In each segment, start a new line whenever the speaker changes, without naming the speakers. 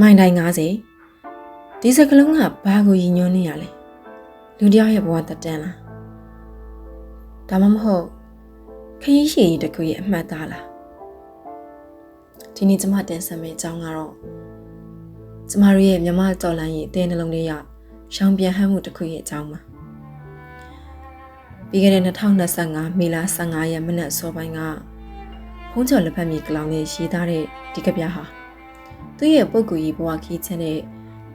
မိုင်တိုင်း90ဒီစကလုံးကဘာကိုရည်ညွှန်းနေရလဲလူတစ်ယောက်ရဲ့ဘဝတက်တန်းလားဒါမှမဟုတ်ခရီးရှည်ကြီးတစ်ခုရဲ့အမှတ်သားလားဒီနေ့ကျမတင်ဆက်မယ့်အကြောင်းကတော့ကျမတို့ရဲ့မြမတော်လန်ရဲ့အသေးနှလုံးလေးရောက်ရှောင်ပြန်ဟမ်းမှုတစ်ခုရဲ့အကြောင်းပါပြီးခဲ့တဲ့2025မေလ15ရက်မနက်စောပိုင်းကဖုံးကျော်လက်ဖက်မြေကလောင်လေးရေးသားတဲ့ဒီကပြဟာ သူ့ရဲ့ပုဂ္ဂိုလ်ရေးဘဝခီးခြင်းနဲ့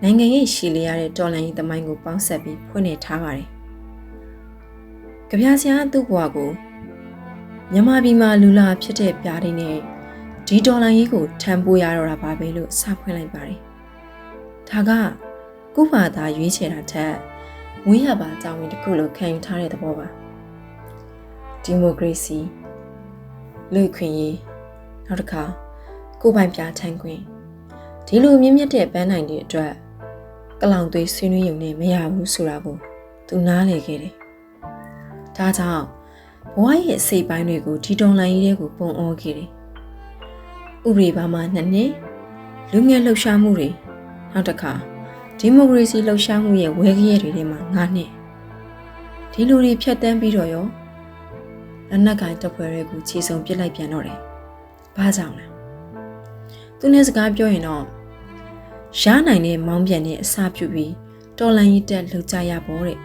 နိုင်ငံရေးရှည်လျရတဲ့တော်လန်ရေးသမိုင်းကိုပေါင်းစပ်ပြီးဖွင့်နေထားပါတယ်။ကြပြဆရာသူ့ဘဝကိုမြန်မာပြည်မှာလူလာဖြစ်တဲ့ပြားတွေနဲ့ဒီတော်လန်ရေးကိုထမ်းပိုးရတော့တာပါပဲလို့စဖွင့်လိုက်ပါတယ်။ဒါကကုဘာသာရွေးချယ်တာထက်ဝေးရပါအကြောင်းရင်းတစ်ခုလို့ခံယူထားတဲ့သဘောပါ။ဒီမိုကရေစီလူ့ခွင့်ရေးနောက်တစ်ခါကိုယ်ပိုင်ပြဋ္ဌာန်းခွင့် ဒီလိုမြင့်မြတ်တဲ့ပန်းနိုင်တဲ့အတွက်ကလောင်သွေးဆွေးနွေးရုံနဲ့မရဘူးဆိုတာကိုသူနားလည်ခဲ့တယ်။ဒါကြောင့်ဘဝရဲ့အစိတ်ပိုင်းတွေကိုဒီတော်လိုင်းကြီးတွေကိုပုံအောခဲ့တယ်။ဥပဒေဘာမှနှစ်နှစ်လူငယ်လှုပ်ရှားမှုတွေနောက်တစ်ခါဒီမိုကရေစီလှုပ်ရှားမှုရဲ့ဝဲခရဲတွေထဲမှာ၅နှစ်ဒီလူတွေဖြတ်တန်းပြီးတော့ရောလက်နက်ကင်တပ်ဖွဲ့တွေကိုခြေစုံပစ်လိုက်ပြန်တော့တယ်။ဘာကြောင့်လဲ။သူနဲ့စကားပြောရင်တော့ ရနိုင်တဲ့မောင်းပြန်နဲ့အစာပြုပြီးတော်လန်ကြီးတက်လှုပ်ကြရပေါ့တဲ့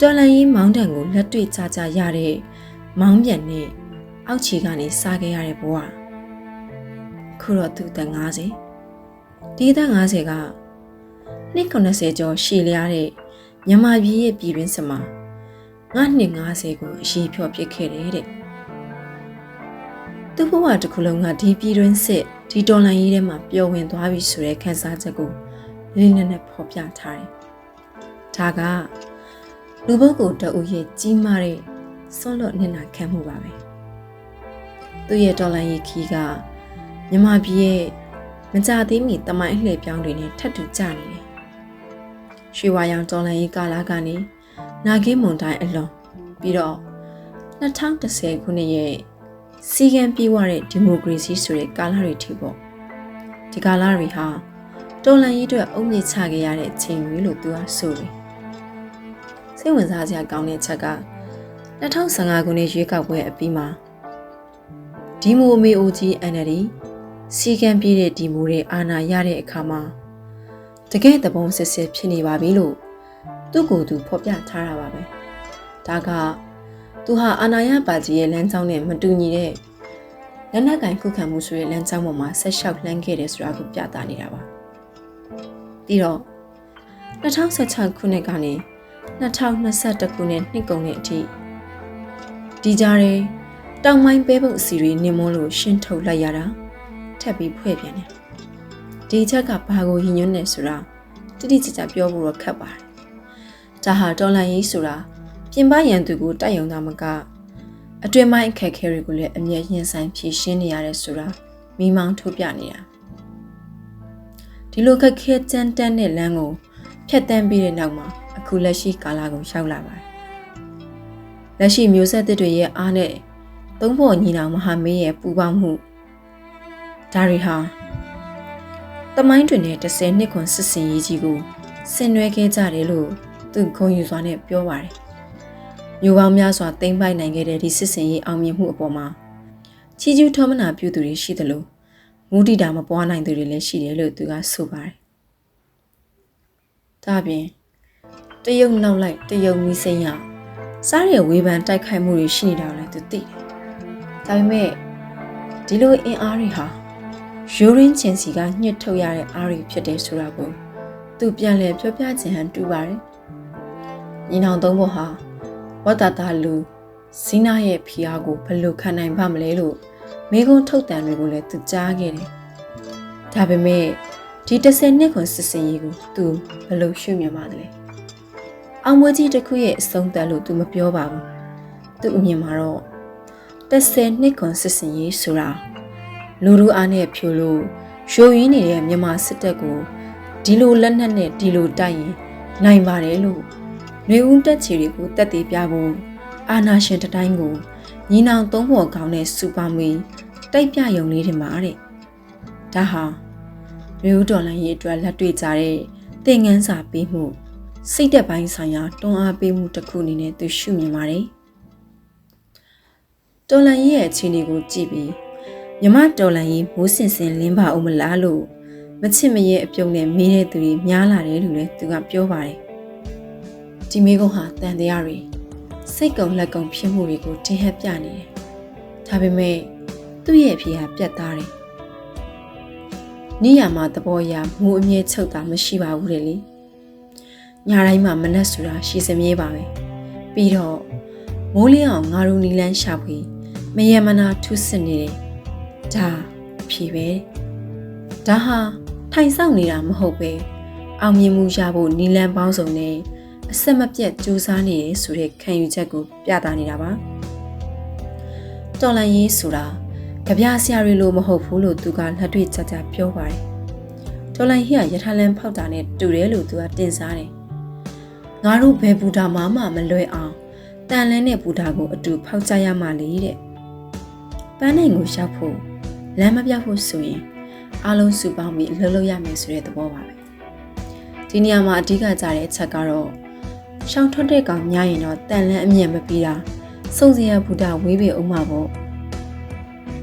တော်လန်ကြီးမောင်းတန်ကိုလက်တွေ့ကြကြရတဲ့မောင်းပြန်နဲ့အောက်ခြေကနေစားခဲ့ရတဲ့ဘဝခုတော့သူတက်90ဒီတက်90ကနှစ်90ကျော်ရှည်လျားတဲ့မြန်မာပြည်ရဲ့ပြည်တွင်းစမှာငါနှစ်90ကိုအရေးဖြော့ပစ်ခဲ့တယ်တဲ့သူ့ဘဝတစ်ခုလုံးကဒီပြည်တွင်းစစ် ဒီတော်လန်ရေးထဲမှာပျော်ဝင်သွားပြီဆိုတဲ့ခံစားချက်ကိုလေးနက်နဲ့ဖော်ပြထားတယ်။ဒါကလူပုဂ္ဂိုလ်တအုပ်ရဲ့ကြီးမားတဲ့ဆွန့်လွတ်နေနာခံမှုပါပဲ။သူ့ရဲ့တော်လန်ရေးခီးကမြမပြည်ရဲ့မကြသေးမီတမိုင်းအလှည့်ပြောင်းတွေနဲ့ထပ်တူကြနေတယ်။ရွှေဝါရောင်တော်လန်ရေးကာလကနေနာဂင်းမွန်တိုင်းအလွန်ပြီးတော့2010ခုနှစ်ရဲ့ စီကံပြေးဝတဲ့ဒီမိုကရေစီဆိုတဲ့ကာလတွေထိပေါ့ဒီကာလတွေဟာတော်လန်ရေးအတွက်အုံမြင့်ချခဲ့ရတဲ့အချိန်တွေလို့သူကဆိုတယ်စိတ်ဝင်စားစရာကောင်းတဲ့ချက်က2015ခုနှစ်ရွေးကောက်ပွဲအပြီးမှာဒီမိုအမေအိုကြီး NLD စီကံပြေးတဲ့ဒီမိုတွေအာဏာရတဲ့အခါမှာတကယ်သဘုံစစ်စစ်ဖြစ်နေပါပြီလို့သူ့ကိုယ်သူဖော်ပြထားတာပါပဲဒါက သူဟာအာနာယပါတီရဲ့လမ်းကြောင်းနဲ့မတူညီတဲ့လက်နက်ကင်ခုခံမှုဆိုတဲ့လမ်းကြောင်းပေါ်မှာဆက်လျှောက်လှမ်းခဲ့တယ်ဆိုတာကိုပြသနေတာပါပြီးတော့2016ခုနှစ်ကနေ2021ခုနှစ်နှစ်ကုန်တဲ့အထိဒီကြားထဲတောင်ပိုင်းပဲပုတ်အစီတွေနင်းမွန်းလို့ရှင်းထုတ်လိုက်ရတာထပ်ပြီးဖွဲ့ပြန်တယ်ဒီချက်ကဘာကိုရည်ညွှန်းနေဆိုတာတိတိကျကျပြောဖို့တော့ခက်ပါတယ်ဒါဟာတော်လန်ရေးဆိုတာ ပြင်ပရန်သူကိုတိုက်ရုံသာမက အတွင်ပိုင်းအခက်အခဲတွေကိုလည်းအမြဲရင်ဆိုင်ဖြေရှင်းနေရတယ်ဆိုတာမိမောင်းထုတ်ပြနေတာဒီလိုခက်ခဲကြမ်းတမ်းတဲ့လမ်းကိုဖြတ်တန်းပြီးတဲ့နောက်မှာအခုလက်ရှိကာလကိုရောက်လာပါတယ်လက်ရှိမျိုးဆက်သစ်တွေရဲ့အားနဲ့သုံးဖို့ညီနောင်မဟာမင်းရဲ့ပူပေါင်းမှုဒါတွေဟာတမိုင်းတွင်တဲ့30နှစ်ခွန်စစ်စင်ရေးကြီးကိုဆင်နွှဲခဲ့ကြတယ်လို့သူခုံယူစွာနဲ့ပြောပါတယ် မျိုးပေါင်းများစွာတိမ့်ပိုက်နိုင်ခဲ့တဲ့ဒီစစ်စင်ရေးအောင်မြင်မှုအပေါ်မှာချီကျူးထောမနာပြုသူတွေရှိသလိုမူတီတာမပွားနိုင်သူတွေလည်းရှိတယ်လို့သူကဆိုပါတယ်။ဒါပြင်တရုတ်နောက်လိုက်တရုတ်မီးစိမ်းရစားရဝေဖန်တိုက်ခိုက်မှုတွေရှိနေတာလည်းသူသိတယ်။ဒါပေမဲ့ဒီလိုအင်အားတွေဟာယူရင်းချင်စီကညှစ်ထုတ်ရတဲ့အားတွေဖြစ်တယ်ဆိုတာကိုသူပြန်လည်ပြောပြခြင်းဟန်တူပါတယ်။ညီနောင်သုံးဖို့ဟာ ဝတ်တာတာလူစီနာရဲ့ဖီအားကိုဘယ်လိုခံနိုင်ပါမလဲလို့မိကုံးထုတ်တန်တွေကိုလည်းသူကြားခဲ့တယ်။ဒါပေမဲ့ဒီ30နှစ်ခွန်စစ်စင်ရေးကိုသူဘယ်လိုရှုမြင်ပါသလဲ။အောင်မွေးကြီးတစ်ခုရဲ့အဆုံးသတ်လို့သူမပြောပါဘူး။သူ့အမြင်မှာတော့30နှစ်ခွန်စစ်စင်ရေးဆိုတာလူလူအားနဲ့ဖြိုလို့ရိုးရင်းနေတဲ့မြန်မာစစ်တပ်ကိုဒီလိုလက်နက်နဲ့ဒီလိုတိုက်ရင်နိုင်ပါတယ်လို့ နှွေဦးတက်ချီတွေကိုတက်သေးပြဖို့အာနာရှင်တတိုင်းကိုညီနောင်သုံးဖော်ကောင်းတဲ့စူပါမီတိုက်ပြယုံလေးတင်ပါတဲ့ဒါဟာရေဦးဒေါ်လာရေးအတွက်လက်တွေ့ကြတဲ့သင်ငန်းစာပေးမှုစိတ်သက်ပိုင်းဆိုင်ရာတွန်းအားပေးမှုတစ်ခုအနေနဲ့သူရှုမြင်ပါတယ်။တော်လန်ရေးရဲ့အခြေအနေကိုကြည့်ပြီးမြမတော်လန်ရေးမိုးစင်စင်လင်းပါအောင်မလားလို့မချစ်မရဲ့အပြုံးနဲ့မင်းတဲ့သူတွေများလာတယ်လို့လည်းသူကပြောပါတယ်။ ဒီမိကုံးဟာတန်တရားတွေစိတ်ကုံလက်ကုံဖြစ်မှုတွေကိုတင်ဟပ်ပြနေတယ်။ဒါပေမဲ့သူ့ရဲ့အဖေကပြတ်သားတယ်။နေရမှာသဘောရမူအမြဲချုပ်တာမရှိပါဘူးတဲ့လေ။ညတိုင်းမှာမနှက်ဆိုတာရှည်စမြဲပါပဲ။ပြီးတော့မိုးလင်းအောင်ငါတို့နီလန်းရှာဖွေမယမနာထုစစ်နေတယ်။ဒါအဖြေပဲ။ဒါဟာထိုင်ဆောင်နေတာမဟုတ်ပဲအောင်မြင်မှုရဖို့နီလန်းပေါင်းစုံနဲ့ အဆက်မပြတ်ကြိုးစားနေရဆိုတဲ့ခံယူချက်ကိုပြသနေတာပါတော်လန်ရေးဆိုတာကြပြဆရာတွေလိုမဟုတ်ဘူးလို့သူကလက်တွေ့ကြကြပြောပါတယ်တော်လန်ရေးကရထားလန်းဖောက်တာနဲ့တူတယ်လို့သူကတင်စားတယ်ငါတို့ဘယ်ဘူတာမှမမလွဲအောင်တန်လန်းနဲ့ဘူတာကိုအတူဖောက်ကြရမှလေတဲ့ပန်းနိုင်ကိုရောက်ဖို့လမ်းမပြောက်ဖို့ဆိုရင်အားလုံးစုပေါင်းပြီးလှုပ်လှုပ်ရမယ်ဆိုတဲ့သဘောပါပဲဒီနေရာမှာအဓိကကြတဲ့အချက်ကတော့ ရှောင်းထွက်တဲ့ကောင်များရင်တော့တန်လန်းအမြင်မပြီးတာစုံစရာဘုဒ္ဓဝေးပေအောင်မှာပေါ့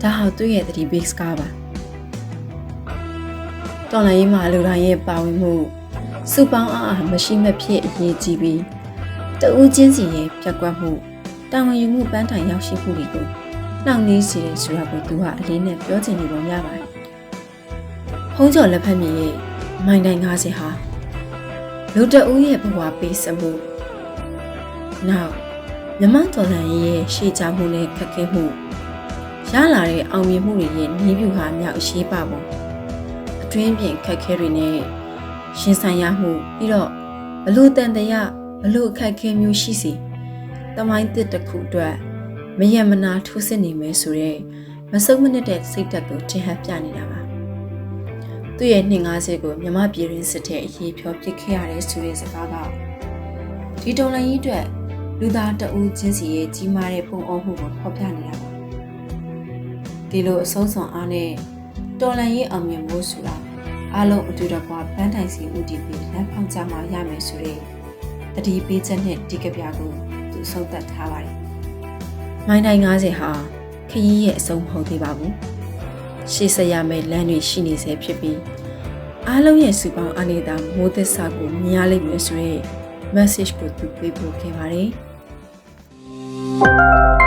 ဒါဟာသူ့ရဲ့သတိပေးစကားပါတော်လိုင်းမှာလူတိုင်းရဲ့ပါဝင်မှုစုပေါင်းအားအားမရှိမဖြစ်အရေးကြီးပြီးတဦးချင်းစီရဲ့ပြက်ကွက်မှုတာဝန်ယူမှုပန်းတိုင်ရောက်ရှိမှုတွေကိုနှောင့်နှေးစေတယ်ဆိုတာကိုသူကအလေးနဲ့ပြောချင်နေပုံရပါတယ်။ဟုံးကျော်လက်ဖက်မြေရဲ့မိုင်တိုင်90ဟာလူတအူးရဲ့ဘဝပေးစမှု နောက်မြမတော်လန်ရဲ့ရှေ့ချမှုနဲ့ခက်ခဲမှုရလာတဲ့အောင်မြင်မှုတွေရဲ့နီးပြူဟာမြောက်အရှိပပုံအတွင်းပြင်ခက်ခဲတွေနဲ့ရှင်ဆိုင်ရမှုပြီးတော့ဘလို့တန်တရဘလို့အခက်ခဲမျိုးရှိစီတမိုင်းတစ်တစ်ခုအတွက်မယမနာထိုးစစ်နေမယ်ဆိုတော့မစုံမနစ်တဲ့စိတ်ဓာတ်ကိုထင်ဟပ်ပြနေတာပါသူ့ရဲ့250ကိုမြမပြည်ရင်းစစ်တဲ့အရေးဖြောပစ်ခဲ့ရတယ်ဆိုတဲ့စကားကဒီတော်လိုင်းကြီးအတွက် လူသားတဦးချင်းစီရဲ့ကြီးမားတဲ့ပုံအောမှုကိုဖော်ပြနေတာပါဒီလိုအဆုံးစွန်အားနဲ့တော်လိုင်းကြီးအောင်မြင်ဖို့ဆိုတာအလုံးအတူတကွာပန်းတိုင်စီဦးတည်ပြီးလက်ဖောက်ကြမှာရမယ်ဆိုတဲ့တတိပေးချက်နဲ့ဒီကပြကိုသူဆုံးသက်ထားပါတယ်မိုင်းတိုင်း90ဟာခရီးရဲ့အဆုံးမဟုတ်သေးပါဘူးရှေ့ဆက်ရမယ့်လမ်းတွေရှိနေဆဲဖြစ်ပြီးအားလုံးရဲ့စုပေါင်းအနေသာမိုးသစ္စာကိုမြင်ရလိမ့်မယ်ဆိုရဲ message ကိုသူပေးပို့ခဲ့ပါတယ်။ 嗯。